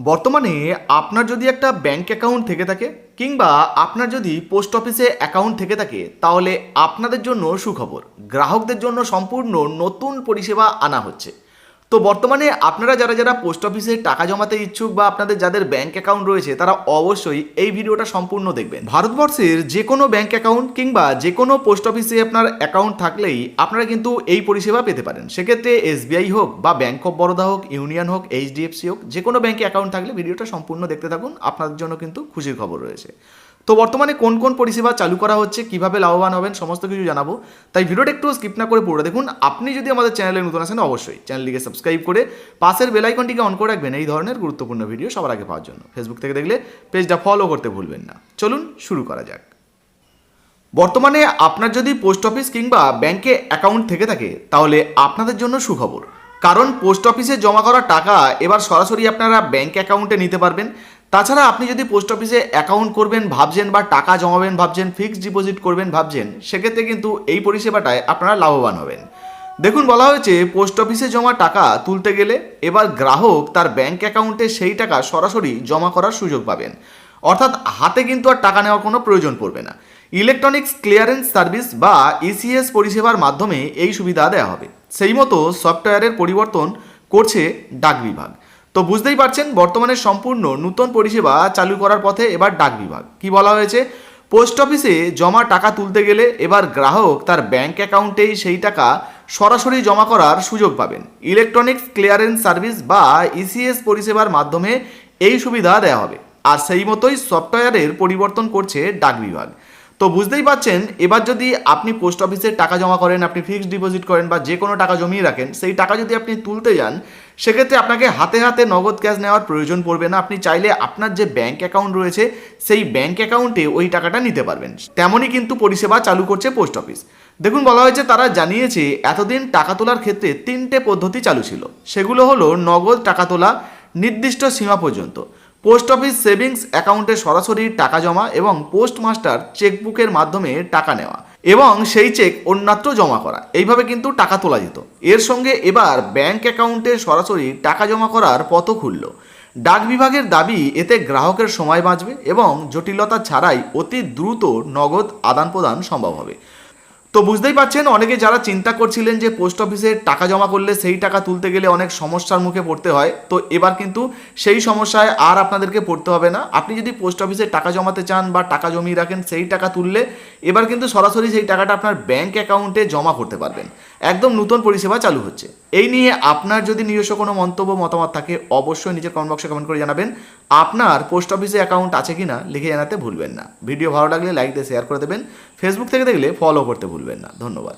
বর্তমানে আপনার যদি একটা ব্যাংক অ্যাকাউন্ট থেকে থাকে কিংবা আপনার যদি পোস্ট অফিসে অ্যাকাউন্ট থেকে থাকে, তাহলে আপনাদের জন্য সুখবর। গ্রাহকদের জন্য সম্পূর্ণ নতুন পরিষেবা আনা হচ্ছে। তো বর্তমানে আপনারা যারা যারা পোস্ট অফিসে টাকা জমাতে ইচ্ছুক বা আপনাদের যাদের ব্যাংক অ্যাকাউন্ট রয়েছে, তারা অবশ্যই এই ভিডিওটা সম্পূর্ণ দেখবেন। ভারতবর্ষের যে কোনো ব্যাংক অ্যাকাউন্ট কিংবা যে কোনো পোস্ট অফিসে আপনার অ্যাকাউন্ট থাকলেই আপনারা কিন্তু এই পরিষেবা পেতে পারেন। সেক্ষেত্রে এসবিআই হোক বা ব্যাংক অফ বরোদা হোক, ইউনিয়ন হোক, এইচডিএফসি হোক যে কোনো ব্যাংকে অ্যাকাউন্ট থাকলে ভিডিওটা সম্পূর্ণ দেখতে থাকুন। আপনাদের জন্য কিন্তু খুশির খবর রয়েছে। তো বর্তমানে কোন কোন পরিষেবা চালু করা হচ্ছে, কীভাবে লাভবান হবেন, সমস্ত কিছু জানাব। তাই ভিডিওটা একটু স্কিপ না করে পুরো দেখুন। আপনি যদি আমাদের চ্যানেলে নতুন আসেন, অবশ্যই চ্যানেলটিকে সাবস্ক্রাইব করে পাশের বেল আইকনটিকে অন করে রাখবেন। এই ধরনের গুরুত্বপূর্ণ ভিডিও সবার আগে পাওয়ার জন্য। ফেসবুক থেকে দেখলে পেজটা ফলো করতে ভুলবেন না। চলুন শুরু করা যাক। বর্তমানে আপনার যদি পোস্ট অফিস কিংবা ব্যাংকে অ্যাকাউন্ট থেকে থাকে, তাহলে আপনাদের জন্য সুখবর। কারণ পোস্ট অফিসে জমা করা টাকা এবার সরাসরি আপনারা ব্যাংক অ্যাকাউন্টে নিতে পারবেন। তাছাড়া আপনি যদি পোস্ট অফিসে অ্যাকাউন্ট করবেন, ভাবছেন বা টাকা জমাবেন, ভাবছেন ফিক্সড ডিপোজিট করবেন, ভাবছেন, সেক্ষেত্রে কিন্তু এই পরিষেবাটায় আপনারা লাভবান হবেন। দেখুন, বলা হয়েছে পোস্ট অফিসে জমা টাকা তুলতে গেলে এবার গ্রাহক তার ব্যাংক অ্যাকাউন্টে সেই টাকা সরাসরি জমা করার সুযোগ পাবেন। অর্থাৎ হাতে কিন্তু আর টাকা নেওয়ার কোনো প্রয়োজন পড়বে না। ইলেকট্রনিক্স ক্লিয়ারেন্স সার্ভিস বা ইসিএস পরিষেবার মাধ্যমে এই সুবিধা দেওয়া হবে। সেই মতো সফটওয়্যারের পরিবর্তন করছে ডাক বিভাগ। তো বুঝতেই পারছেন, বর্তমানে সম্পূর্ণ নতুন পরিষেবা চালু করার পথে এবার ডাক বিভাগ। কি বলা হয়েছে? পোস্ট অফিসে জমা টাকা তুলতে গেলে এবার গ্রাহক তার ব্যাংক অ্যাকাউন্টেই সেই টাকা সরাসরি জমা করার সুযোগ পাবেন। ইলেকট্রনিক্স ক্লিয়ারেন্স সার্ভিস বা ইসিএস পরিষেবার মাধ্যমে এই সুবিধা দেওয়া হবে। আর সেই মতোই সফটওয়্যারের পরিবর্তন করছে ডাক বিভাগ। তো বুঝতেই পাচ্ছেন এবার যদি আপনি পোস্ট অফিসে টাকা জমা করেন, আপনি ফিক্সড ডিপোজিট করেন বা যে কোনো টাকা জমিয়ে রাখেন, সেই টাকা যদি আপনি তুলতে যান, সেক্ষেত্রে আপনাকে হাতে হাতে নগদ ক্যাশ নেওয়ার প্রয়োজন পড়বে না। আপনি চাইলে আপনার যে ব্যাংক অ্যাকাউন্ট রয়েছে, সেই ব্যাংক অ্যাকাউন্টে ওই টাকাটা নিতে পারবেন। তেমনই কিন্তু পরিষেবা চালু করছে পোস্ট অফিস দেখুন, বলা হয়েছে তারা জানিয়েছে, এতদিন টাকা তোলার ক্ষেত্রে তিনটে পদ্ধতি চালু ছিল। সেগুলো হলো নগদ টাকা তোলা, নির্দিষ্ট সীমা পর্যন্ত। পোস্ট অফিস সেভিংস অ্যাকাউন্টে সরাসরি টাকা জমা এবং পোস্ট মাস্টার চেকবুকের মাধ্যমে টাকা নেওয়া এবং সেই চেক অন্যত্র জমা করা। এইভাবে কিন্তু টাকা তোলা যেত। এর সঙ্গে এবার ব্যাংক অ্যাকাউন্টে সরাসরি টাকা জমা করার পথ খুলল। ডাক বিভাগের দাবি, এতে গ্রাহকের সময় বাঁচবে এবং জটিলতা ছাড়াই অতি দ্রুত নগদ আদান প্রদান সম্ভব হবে। তো বুঝতেই পারছেন, অনেকে যারা চিন্তা করছিলেন যে পোস্ট অফিসে টাকা জমা করলে সেই টাকা তুলতে গেলে অনেক সমস্যার মুখে পড়তে হয়, তো এবার কিন্তু সেই সমস্যায় আর আপনাদেরকে পড়তে হবে না। আপনি যদি পোস্ট অফিসে টাকা জমাতে চান বা টাকা জমিয়ে রাখেন, সেই টাকা তুললে এবার কিন্তু সরাসরি সেই টাকাটা আপনার ব্যাঙ্ক অ্যাকাউন্টে জমা করতে পারবেন। একদম নতুন পরিষেবা চালু হচ্ছে। এই নিয়ে আপনার যদি নিজস্ব কোনো মন্তব্য, মতামত থাকে, অবশ্যই নিজের কমেন্ট বক্সে কমেন্ট করে জানাবেন। আপনার পোস্ট অফিসে অ্যাকাউন্ট আছে কি না লিখে জানাতে ভুলবেন না। ভিডিও ভালো লাগলে লাইক দিয়ে শেয়ার করে দেবেন। ফেসবুক থেকে দেখলে ফলো করতে ভুলবেন না। ধন্যবাদ।